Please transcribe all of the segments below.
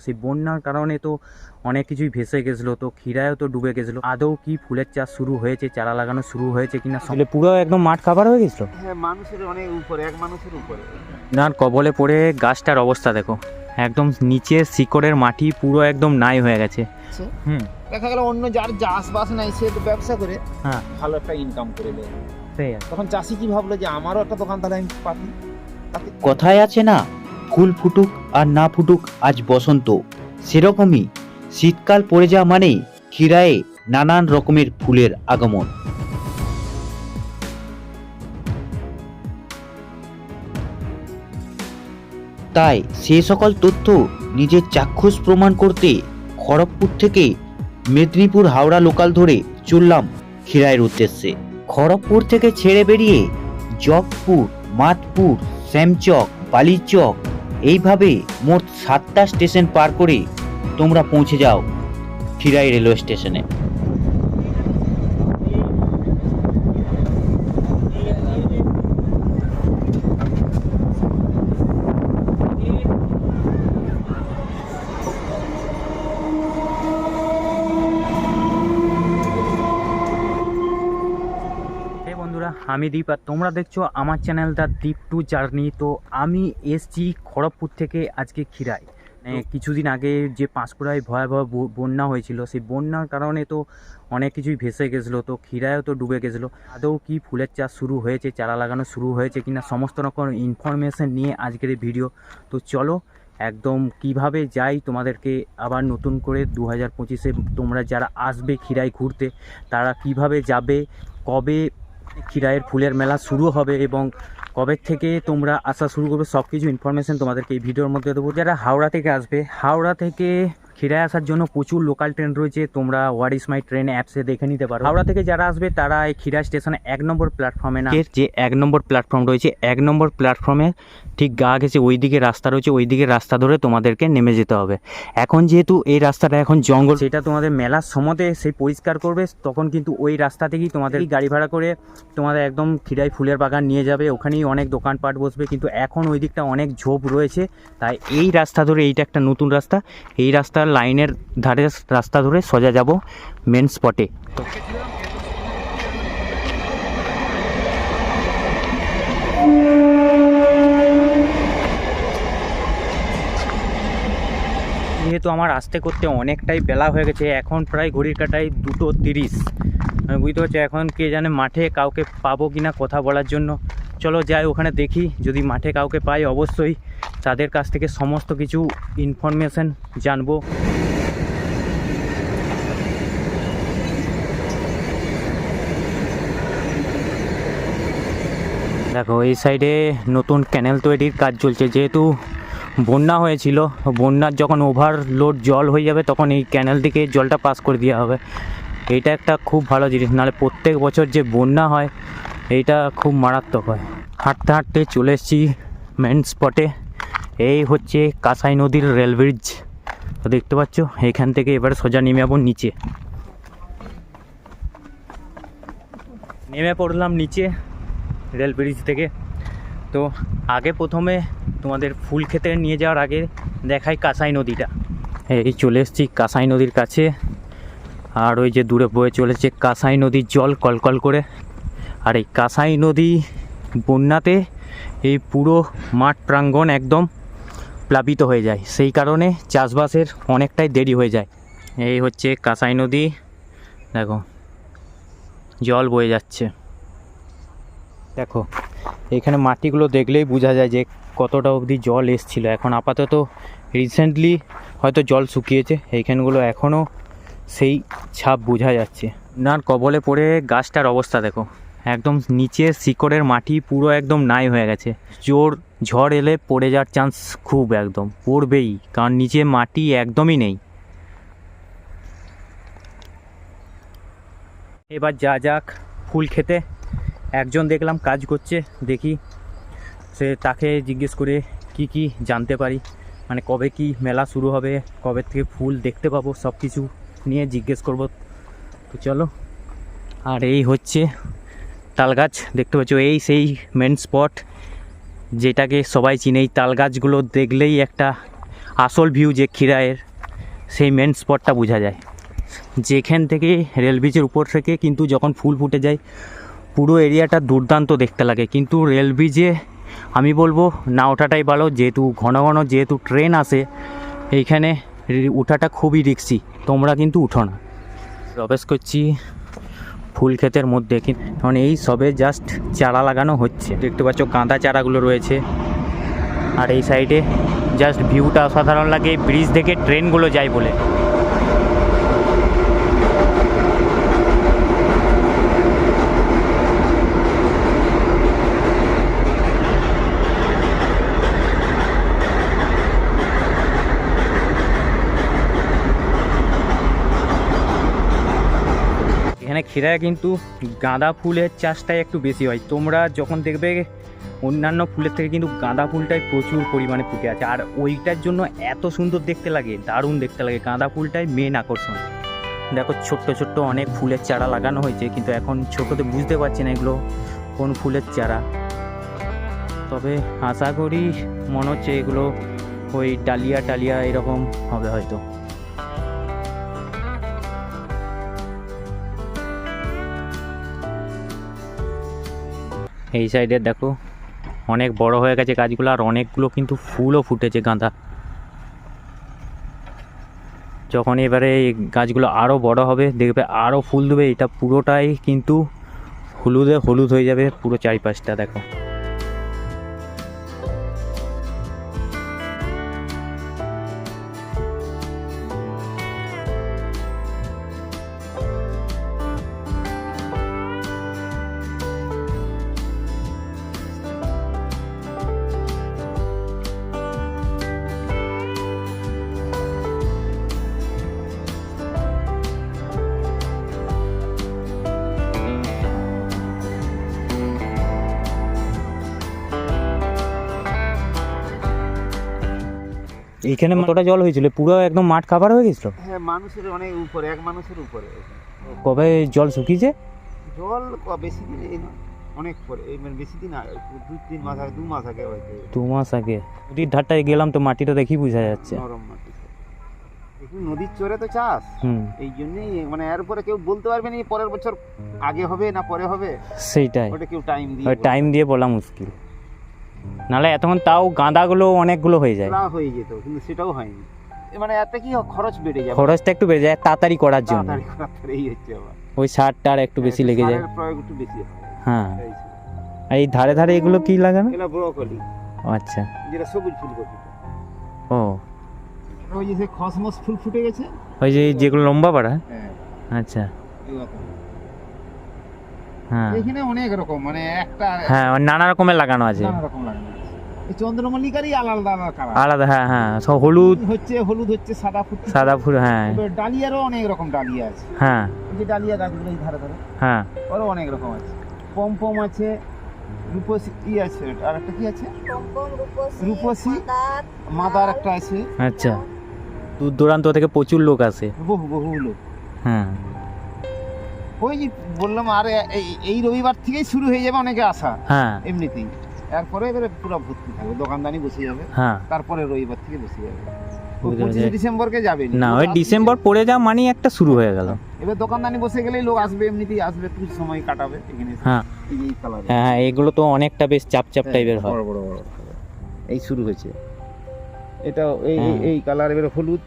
সেই বন্যার কারণে তো অনেক কিছুই ভেসে গেছিল তো ক্ষীরায়ও তো ডুবে গেছিল। আদৌ কি ফুলের চাষ শুরু হয়েছে চারা লাগানো শুরু হয়েছে কিনা আসলে পুরো একদম মাঠ কাভার হয়ে গেছিল? হ্যাঁ মানুষের অনেক উপরে এক মানুষের উপরে। না কবলে পড়ে গাছটার অবস্থা দেখো। একদম নিচে শিকড়ের মাটি পুরো একদম নাই হয়ে গেছে। হুম। দেখা গেল অন্য যার চাষবাস নাই সে তো ব্যবসা করে। হ্যাঁ। ভালো একটা ইনকাম করে নেয়। সেই তখন চাষি কি ভাবলো যে আমারও একটা দোকান তাহলে আমি পাবি? কথায় আছে না ফুল ফুটুক আর না ফুটুক আজ বসন্ত। সেরকমই শীতকাল পড়ে যাওয়া মানেই ক্ষীরায়ে নানান রকমের ফুলের আগমন। তাই সে সকল তথ্য নিজের চাক্ষুষ প্রমাণ করতে খড়গপুর থেকে মেদিনীপুর হাওড়া লোকাল ধরে চললাম ক্ষীরায়ের উদ্দেশ্যে। খড়গপুর থেকে ছেড়ে বেরিয়ে জগপুর, মাতপুর, শ্যামচক, বালিচক এইভাবে মোট সাতটা স্টেশন পার করে তোমরা পৌঁছে যাও ফিরাই রেলওয়ে স্টেশনে। আমি দীপ আর তোমরা দেখছ আমার channel the Deep to journey. তো আমি এসছি খড়গপুর থেকে আজকে ক্ষীরাই মানে কিছুদিন আগে যে পাঁশকুড়ায় ভয়াবহ বন্যা হয়েছিল সেই বন্যার কারণে তো অনেক কিছুই ভেসে গেছিল তো ক্ষীরায়ও তো ডুবে গেছিল। আদৌ কি ফুলের চাষ শুরু হয়েছে চারা লাগানো শুরু হয়েছে কিনা সমস্ত রকম ইনফরমেশন নিয়ে আজকের এই ভিডিও তো চলো একদম কীভাবে যাই তোমাদেরকে আবার নতুন করে দু হাজার পঁচিশে তোমরা যারা আসবে ক্ষীরাই ঘুরতে তারা কীভাবে যাবে কবে ক্ষীরায়ের ফুলের মেলা শুরু হবে এবং কবে থেকে তোমরা আসা শুরু করবে সব কিছু ইনফরমেশান তোমাদেরকে এই ভিডিওর মধ্যে দেবো। যারা হাওড়া থেকে আসবে, হাওড়া থেকে ক্ষীরায় আসার জন্য প্রচুর লোকাল ট্রেন রয়েছে। তোমরা হোয়াট ইস মাই ট্রেন অ্যাপসে দেখে নিতে পারো। হাওড়া থেকে যারা আসবে তারা এই ক্ষীরা স্টেশনে এক নম্বর প্ল্যাটফর্মে না। যে এক নম্বর প্ল্যাটফর্ম রয়েছে এক নম্বর প্ল্যাটফর্মে ঠিক গা ঘেসে ওই দিকে রাস্তা রয়েছে ওই দিকে রাস্তা ধরে তোমাদেরকে নেমে যেতে হবে। এখন যেহেতু এই রাস্তাটা এখন জঙ্গল সেটা তোমাদের মেলার সময়তে সেই পরিষ্কার করবে তখন কিন্তু ওই রাস্তা থেকেই তোমাদের গাড়ি ভাড়া করে তোমাদের একদম খিরাই ফুলের বাগান নিয়ে যাবে। ওখানেই অনেক দোকানপাট বসবে কিন্তু এখন ওই দিকটা অনেক ঝোপ রয়েছে। তাই এই রাস্তা ধরে এইটা একটা নতুন রাস্তা। এই রাস্তার লাইনের ধারে রাস্তা ধরে সোজা যাব মেন স্পটে যেহেতু আমার আসতে করতে অনেকটাই বেলা হয়ে গেছে, এখন প্রায় ঘড়ির কাটায় দুটো তিরিশ। বুঝতে পারছি, এখন কে জানে মাঠে কাউকে পাবো কি না কথা বলার জন্য। চলো যাই, ওখানে দেখি। যদি মাঠে কাউকে পাই, অবশ্যই তাদের কাছ থেকে সমস্ত কিছু ইনফরমেশন জানব। দেখো, এই সাইডে নতুন ক্যানেল তৈরির কাজ চলছে। যেহেতু বন্যা হয়েছিল, বন্যার যখন ওভারলোড জল হয়ে যাবে, তখন এই ক্যানেল থেকে জলটা পাস করে দেওয়া হবে। এটা একটা খুব ভালো জিনিস। নাহলে প্রত্যেক বছর যে বন্যা হয় এইটা খুব মারাত্মক হয়। হাঁটতে হাঁটতে চলে এসেছি মেন স্পটে এই হচ্ছে কাঁসাই নদীর রেল ব্রিজ তো দেখতে পাচ্ছ, এখান থেকে এবার সোজা নেমে যাব নিচে। নেমে পড়লাম নিচে রেল ব্রিজ থেকে। তো আগে প্রথমে তোমাদের ফুল খেতে নিয়ে যাওয়ার আগে দেখাই কাঁসাই নদীটা। এই চলে এসেছি কাঁসাই নদীর কাছে। আর ওই যে দূরে বয়ে চলেছে কাঁসাই নদীর জল কলকল করে। আর এই কাঁসাই নদী বন্যাতে এই পুরো মাঠ প্রাঙ্গণ একদম প্লাবিত হয়ে যায়। সেই কারণে চাষবাসের অনেকটাই দেরি হয়ে যায়। এই হচ্ছে কাঁসাই নদী। দেখো, জল বয়ে যাচ্ছে। দেখো, এখানে মাটিগুলো দেখলেই বোঝা যায় যে কতটা অবধি জল এসছিল। এখন আপাতত রিসেন্টলি হয়তো জল শুকিয়েছে। এইখানগুলো এখনও সেই ছাপ বোঝা যাচ্ছে। না, কবলে পড়ে গাছটার অবস্থা দেখো। একদম নিচে শিকড়ের মাটি পুরো একদম নাই হয়ে গেছে। জোর ঝড় এলে পড়ে যাওয়ার চান্স খুব একদম, পড়বেই, কারণ নিচে মাটি একদমই নেই। এবার যা যাক, ফুল খেতে। একজন দেখলাম কাজ করছে, দেখি সে তাকে জিজ্ঞেস করে কি কি জানতে পারি। মানে কবে কি মেলা শুরু হবে, কবে থেকে ফুল দেখতে পাবো সব কিছু নিয়ে জিজ্ঞেস করব। তো চলো, আর এই হচ্ছে তাল গাছ দেখতে পাচ্ছ, এই সেই মেন স্পট যেটাকে সবাই চিনে। এই তাল গাছগুলো দেখলেই একটা আসল ভিউ যে খিরায়ের, সেই মেন স্পটটা বোঝা যায়। যেখান থেকে রেল ব্রিজের উপর থেকে কিন্তু যখন ফুল ফুটে যায়, পুরো এরিয়াটা দুর্দান্ত দেখতে লাগে। কিন্তু রেল ব্রিজে আমি বলব, না ওঠাটাই ভালো, যেহেতু ঘন ঘন যেহেতু ট্রেন আসে, এইখানে ওঠাটা খুবই রিক্সি তোমরা কিন্তু উঠো না। প্রবেশ করছি ফুল ক্ষেতের মধ্যে কারণ এই সবে জাস্ট চারা লাগানো হচ্ছে। দেখতে পাচ্ছ গাঁদা চারাগুলো রয়েছে। আর এই সাইডে জাস্ট ভিউটা অসাধারণ লাগে। ব্রিজ থেকে ট্রেনগুলো যায় বলে। ক্ষীরায় কিন্তু গাঁদা ফুলের চাষটাই একটু বেশি হয়। তোমরা যখন দেখবে অন্যান্য ফুলের থেকে কিন্তু গাঁদা ফুলটাই প্রচুর পরিমাণে ফুটে আছে। আর ওইটার জন্য এত সুন্দর দেখতে লাগে, দারুণ দেখতে লাগে। গাঁদা ফুলটাই মেন আকর্ষণ। দেখো ছোট্ট ছোট্ট অনেক ফুলের চারা লাগানো হয়েছে, কিন্তু এখন ছোটোতে বুঝতে পারছি না এগুলো কোন ফুলের চারা। তবে আশা করি মনে হচ্ছে এগুলো ওই ডালিয়া টালিয়া এরকম হবে হয়তো। এই সাইডে দেখো, অনেক বড় হয়ে গেছে গাছগুলো আর অনেকগুলো কিন্তু ফুলও ফুটেছে গাঁদা। যখন এবারে এই গাছগুলো আরও বড় হবে, দেখবে আরও ফুল দেবে, এটা পুরোটাই কিন্তু হলুদে হলুদ হয়ে যাবে, পুরো চারিপাশটা দেখো। এইখানে কতটা জল হয়েছিল? পুরো একদম মাঠ কাভার হয়ে গেছিল? হ্যাঁ মানুষের অনেক উপরে এক মানুষের উপরে। কবে জল শুকিয়েছে? জল বেশি দিন অনেক পরে এই মানে বেশি দিন দু তিন মাস আগে দু মাস আগে হয়তো। দু মাস আগে। নদীর ধারটায় গেলাম তো মাটিটা দেখি বোঝা যাচ্ছে। নরম মাটি। এখন নদীর চরে তো চাষ। হুম। এই জন্যই মানে এর উপরে কেউ বলতে পারবে না পরের বছর আগে হবে না পরে হবে। সেইটাই। ওটা কেউ টাইম দিয়ে টাইম দিয়ে বলা মুশকিল। নাহলে এতক্ষণ তাও গাঁদাগুলো অনেকগুলো হয়ে যায়। বলা হয়ে যেত কিন্তু সেটাও হয়নি। মানে এত কি খরচ বেড়ে যাবে? খরচটা একটু বেড়ে যায় তাড়াতাড়ি করার জন্য। তাড়াতাড়ি এই হচ্ছে আবার ওই সারটা আর একটু বেশি লেগে যায়। প্রয়োগ একটু বেশি হয়। হ্যাঁ। এই আর এই ধারে ধারে এগুলো কি লাগানো? এগুলো ব্রোকলি। আচ্ছা। যেটা সবুজ ফুলকপি ও। ওই যে খসমস ফুল ফুটে গেছে। ওই যে যেগুলো লম্বা পাড়া? হ্যাঁ। আচ্ছা। হ্যাঁ এখানে অনেক রকম মানে একটা হ্যাঁ ওই নানা রকমের লাগানো আছে। নানা রকম লাগানো আছে। চন্দ্রমল্লিকারই আলাদা আলাদা কালার আলাদা হ্যাঁ হ্যাঁ সব হলুদ। হচ্ছে হলুদ হচ্ছে সাদা ফুল সাদা ফুল হ্যাঁ। ডালিয়ারও অনেক রকম ডালিয়া আছে। হ্যাঁ। যে ডালিয়া গাছগুলো এই ধারে ধারে হ্যাঁ। ওরও অনেক রকম আছে। পম পম আছে রূপসী কি আছে আর একটা কি আছে? পমপম রূপসী মাদার একটা আছে। আচ্ছা। দূর দূরান্ত থেকে প্রচুর লোক আসে। বহু বহু লোক। হ্যাঁ। ওই বললাম আর এই- রবিবার থেকেই শুরু হয়ে যাবে অনেকে আসা হ্যাঁ। এমনিতেই। এরপরে এবারে পুরো ভর্তি থাকবে দোকানদানি বসে যাবে। হ্যাঁ। তারপরে রবিবার থেকে বসে যাবে। ও পঁচিশে ডিসেম্বরকে যাবে না। ওই ডিসেম্বর পড়ে যাওয়া মানেই একটা শুরু হয়ে গেল। এবার দোকানদানি বসে গেলেই লোক আসবে এমনিতেই আসবে সময় কাটাবে এখানে হ্যাঁ। হ্যাঁ হ্যাঁ এগুলো তো অনেকটা বেশ চাপ চাপ টাইপের হয়। বড় বড় বড় এই শুরু হয়েছে। এটা এই। এই কালার এবারে হলুদ।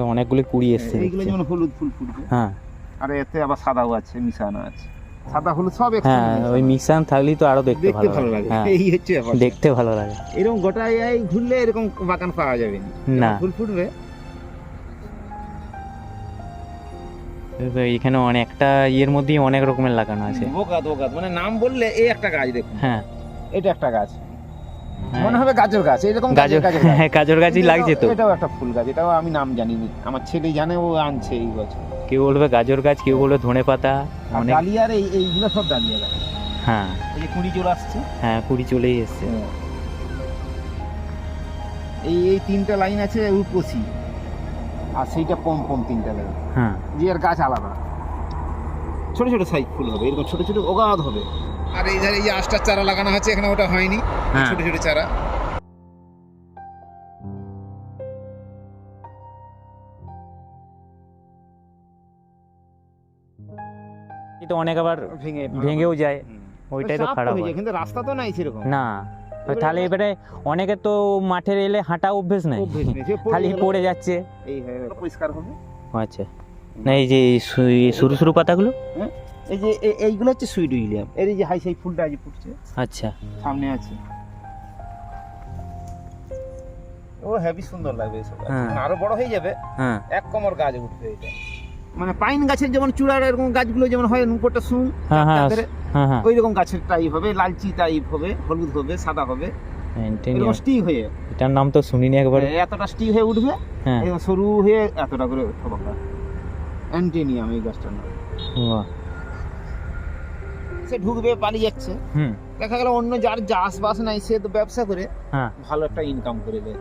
অনেকগুলো কুড়ি এসছে এইগুলো যেমন হলুদ ফুল ফুটবে। হ্যাঁ। আর এতে আবার সাদাও আছে মিশানো আছে। সাদা হলুদ সব হ্যাঁ ওই মিক্সান থাকলেই তো আরও দেখতে ভালো লাগে। হ্যাঁ এই হচ্ছে দেখতে ভালো লাগে। এরকম গোটা এই ঘুরলে এরকম বাগান পাওয়া যাবে না। ফুল ফুটবে। এখানে অনেকটা ইয়ের মধ্যেই অনেক রকমের লাগানো আছে। বোগাত বোগাত মানে নাম বললে এই একটা গাছ দেখুন। হ্যাঁ। এটা একটা গাছ। মনে হবে গাজর গাছ এরকম গাজর গাছ। হ্যাঁ গাজর গাছই লাগছে তো। এটাও একটা ফুল গাছ এটাও আমি নাম জানি না আমার ছেলে জানে ও আনছে এই বছর। কেউ বলবে গাজর গাছ কেউ বলবে ধনে পাতা আর অনেক ডালিয়ার এই এইগুলো সব ডালিয়া গাছ। হ্যাঁ। এই যে কুড়ি চলে আসছে। হ্যাঁ কুড়ি চলেই এসছে। এই এই তিনটা লাইন আছে রূপসী আর সেইটা পম পম তিনটা লাইন। হ্যাঁ। যে এর গাছ আলাদা। ছোট ছোট সাইজ ফুল হবে এরকম ছোট ছোট অগাধ হবে। আর এই ধারে এই আশটার চারা লাগানো হচ্ছে এখানে ওটা হয়নি। হ্যাঁ। ছোট ছোট চারা। এটা অনেক আবার ভেঙে ভেঙেও যায়। ওইটাই তো খারাপ হয় কিন্তু রাস্তা তো নাই সেরকম। না। তাহলে এবারে অনেকে তো মাঠে এলে হাঁটা অভ্যেস নাই। খালি পড়ে যাচ্ছে। এই পরিষ্কার হবে আচ্ছা। না এই যে শুরু শুরু পাতাগুলো? হ্যাঁ। এই যে এইগুলো হচ্ছে সুইট উইলিয়াম। এর এই যে হাই সাই ফুলটা আজ ফুটছে আচ্ছা। সামনে আছে। ও হেভি সুন্দর লাগবে এসব। হ্যাঁ। আরও বড় হয়ে যাবে হ্যাঁ। এক কমর গাছ উঠবে এটা। মানে পাইন গাছের যেমন চূড়ার এরকম গাছগুলো যেমন হয় উপরটা শুন হ্যাঁ হ্যাঁ হ্যাঁ হ্যাঁ। ওই রকম গাছের টাইপ হবে লালচি টাইপ হবে হলুদ হবে সাদা হবে। এরকম স্টিক হয়ে এটার নাম তো শুনিনি একবার। এতটা স্টিক হয়ে উঠবে হ্যাঁ। সরু হয়ে এতটা করে থবাকা অ্যান্টেনিয়াম এই গাছটার নাম। বাহ। সে ঢুকবে পালিয়ে যাচ্ছে। দেখা গেল অন্য যার চাষবাস নাই সে তো ব্যবসা করে হ্যাঁ। ভালো একটা ইনকাম করে দেয়।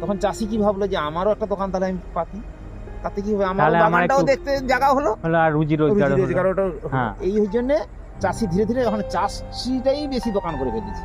তখন চাষি কি ভাবলো যে আমারও একটা দোকান তাহলে আমি পাতি? তাতে কি হবে? আমার বাগানটাও দেখতে জায়গা হলো। আর রুজি রোজগার। হ্যাঁ। এই জন্য চাষি ধীরে ধীরে এখন চাষিটাই বেশি দোকান করে ফেলেছে।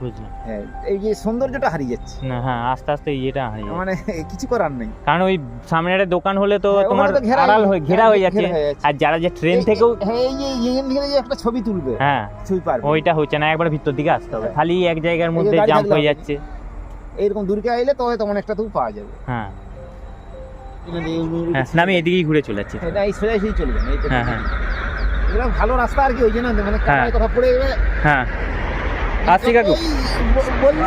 বুঝলাম। হ্যাঁ এই যে সৌন্দর্যটা হারিয়ে যাচ্ছে। না হ্যাঁ আস্তে আস্তে ইয়েটা হারিয়ে মানে কিছু করার নেই। কারণ ওই সামনে একটা দোকান হলে তো হ্যাঁ, তোমার তো আড়াল হয়ে ঘেরা হয়ে যাচ্ছে। আর যারা যে ট্রেন থেকেও হ্যাঁ এই যে এখান থেকে যে একটা ছবি তুলবে হ্যাঁ ছবি পারবে। ওইটা হচ্ছে না একবার ভিতর দিকে আসতে হবে। খালি এক জায়গার মধ্যে জাম্প হয়ে যাচ্ছে। এইরকম দূরকে আইলে তবে তেমন একটা তুমি পাওয়া যাবে। হ্যাঁ। হ্যাঁ না আমি এদিকেই ঘুরে চলে যাচ্ছি। এটা এই সোজাই চলবে না এইটা হ্যাঁ, হ্যাঁ। ভালো রাস্তা আর কি ওই জন্য মানে। কথা পড়ে যাবে। হ্যাঁ। আসছি কাকু? বলল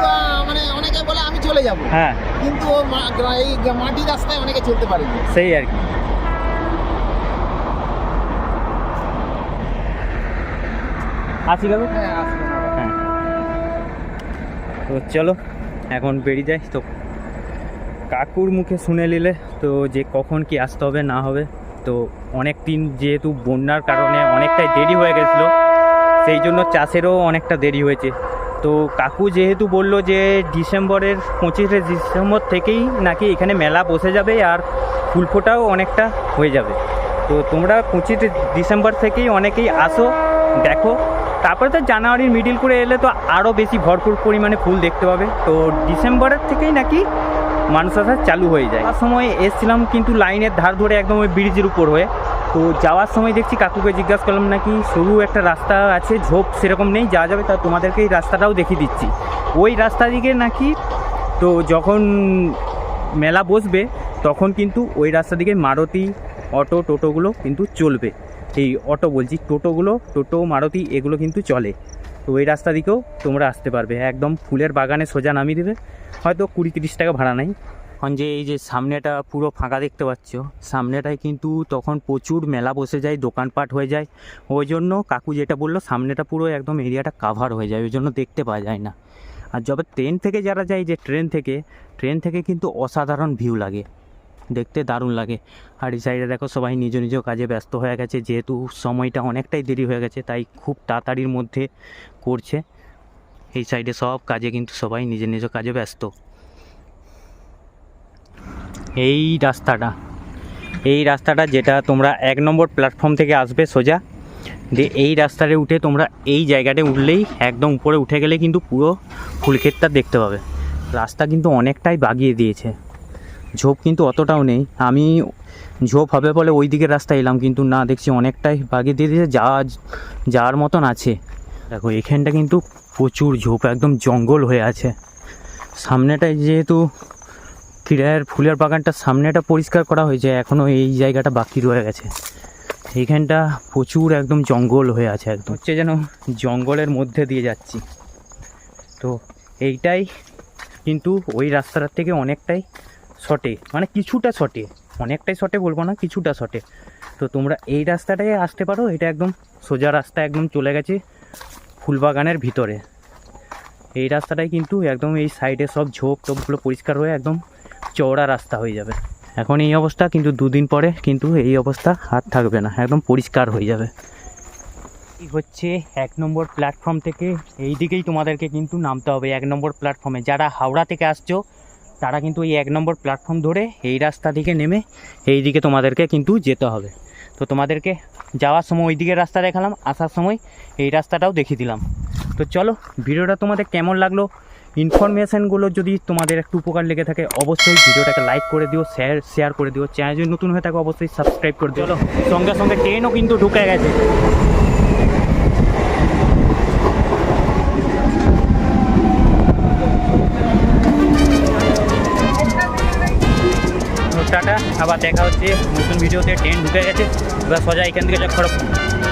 মানে অনেকে বলে আমি চলে যাব। হ্যাঁ। কিন্তু এই মাটি রাস্তায় অনেকে চলতে পারে সেই আর কি। আসি কাকু? হ্যাঁ হ্যাঁ। তো চলো এখন বেরিয়ে যাই। তো কাকুর মুখে শুনে নিলে তো যে কখন কি আসতে হবে না হবে তো অনেক দিন যেহেতু বন্যার কারণে অনেকটাই দেরি হয়ে গেছিল সেই জন্য চাষেরও অনেকটা দেরি হয়েছে। তো কাকু যেহেতু বলল যে ডিসেম্বরের পঁচিশে ডিসেম্বর থেকেই নাকি এখানে মেলা বসে যাবে আর ফুল ফোটাও অনেকটা হয়ে যাবে। তো তোমরা পঁচিশে ডিসেম্বর থেকেই অনেকেই আসো, দেখো। তারপরে তো জানুয়ারির মিডিল করে এলে তো আরও বেশি ভরপুর পরিমাণে ফুল দেখতে পাবে। তো ডিসেম্বরের থেকেই নাকি মানুষ আসা চালু হয়ে যায়। সময় এসছিলাম কিন্তু লাইনের ধার ধরে একদম ওই ব্রিজের উপর হয়ে। তো যাওয়ার সময় দেখছি কাকুকে জিজ্ঞাসা করলাম নাকি সরু একটা রাস্তা আছে, ঝোপ সেরকম নেই, যাওয়া যাবে, তা তোমাদেরকে এই রাস্তাটাও দেখিয়ে দিচ্ছি। ওই রাস্তা দিকে নাকি তো যখন মেলা বসবে, তখন কিন্তু ওই রাস্তা দিকে মারুতি, অটো, টোটোগুলো কিন্তু চলবে। এই অটো বলছি, টোটোগুলো, টোটো, মারুতি, এগুলো কিন্তু চলে। তো ওই রাস্তা দিকেও তোমরা আসতে পারবে। একদম ফুলের বাগানে সোজা নামিয়ে দেবে। হয়তো কুড়ি তিরিশ টাকা ভাড়া নেই। এখন যে এই যে সামনেটা পুরো ফাঁকা দেখতে পাচ্ছ, সামনেটায় কিন্তু তখন প্রচুর মেলা বসে যায়, দোকানপাট হয়ে যায়। ওই জন্য কাকু যেটা বলল, সামনেটা পুরো একদম এরিয়াটা কাভার হয়ে যায়, ওই জন্য দেখতে পাওয়া যায় না। আর যবে ট্রেন থেকে যারা যায়, যে ট্রেন থেকে ট্রেন থেকে কিন্তু অসাধারণ ভিউ লাগে। দেখতে দারুণ লাগে। আর এই সাইডে দেখো সবাই নিজ নিজ কাজে ব্যস্ত হয়ে গেছে, যেহেতু সময়টা অনেকটাই দেরি হয়ে গেছে, তাই খুব তাড়াতাড়ির মধ্যে করছে। এই সাইডে সব কাজে কিন্তু সবাই নিজের নিজ কাজে ব্যস্ত। এই রাস্তাটা। এই রাস্তাটা যেটা তোমরা এক নম্বর প্ল্যাটফর্ম থেকে আসবে সোজা। দিয়ে এই রাস্তাতে উঠে তোমরা এই জায়গাটা উঠলেই একদম উপরে উঠে গেলে কিন্তু পুরো ফুলক্ষেতটা দেখতে পাবে। রাস্তা কিন্তু অনেকটাই বাগিয়ে দিয়েছে। ঝোপ কিন্তু অতটাও নেই। আমি ঝোপ হবে বলে ওই দিকের রাস্তায় এলাম, কিন্তু না, দেখছি অনেকটাই বাগিয়ে দিয়ে দিয়েছে। যা যাওয়ার মতন আছে। দেখো, এখানটা কিন্তু প্রচুর ঝোপ, একদম জঙ্গল হয়ে আছে। সামনেটায় যেহেতু কিরায়ের ফুলের বাগানটার সামনেটা পরিষ্কার করা হয়েছে এখনও এই জায়গাটা বাকি রয়ে গেছে। এইখানটা প্রচুর একদম জঙ্গল হয়ে আছে একদম। হচ্ছে যেন জঙ্গলের মধ্যে দিয়ে যাচ্ছি। তো এইটাই কিন্তু ওই রাস্তাটার থেকে অনেকটাই শটে মানে কিছুটা শটে। অনেকটাই শটে বলব না, কিছুটা শটে। তো তোমরা এই রাস্তাটায় আসতে পারো, এটা একদম সোজা রাস্তা একদম চলে গেছে ফুলবাগানের ভিতরে। এই রাস্তাটাই কিন্তু একদম এই সাইডে সব ঝোপ টোপগুলো পরিষ্কার হয়ে একদম চওড়া রাস্তা হয়ে যাবে। এখন এই অবস্থা, কিন্তু দুদিন পরে কিন্তু এই অবস্থা আর থাকবে না। একদম পরিষ্কার হয়ে যাবে। হচ্ছে এক নম্বর প্ল্যাটফর্ম থেকে। এই দিকেই তোমাদেরকে কিন্তু নামতে হবে এক নম্বর প্ল্যাটফর্মে যারা হাওড়া থেকে আসছো, তারা কিন্তু এই এক নম্বর প্ল্যাটফর্ম ধরে এই রাস্তা থেকে নেমে এই দিকে তোমাদেরকে কিন্তু যেতে হবে। তো তোমাদেরকে যাওয়ার সময় ওই দিকের রাস্তা দেখালাম, আসার সময় এই রাস্তাটাও দেখিয়ে দিলাম। তো চলো, ভিডিওটা তোমাদের কেমন লাগল? ইনফরমেশানগুলো যদি তোমাদের একটু উপকার লেগে থাকে, অবশ্যই ভিডিওটাকে লাইক করে দিও শেয়ার শেয়ার করে দিও। চ্যানেল যদি নতুন হয়ে থাকে, অবশ্যই সাবস্ক্রাইব করে দিও। সঙ্গে সঙ্গে ট্রেনও কিন্তু ঢুকে গেছে। টাটা, আবার দেখা হচ্ছে নতুন ভিডিওতে ট্রেন ঢুকে গেছে। এবার সোজা এখান থেকে যা খড়গপুর।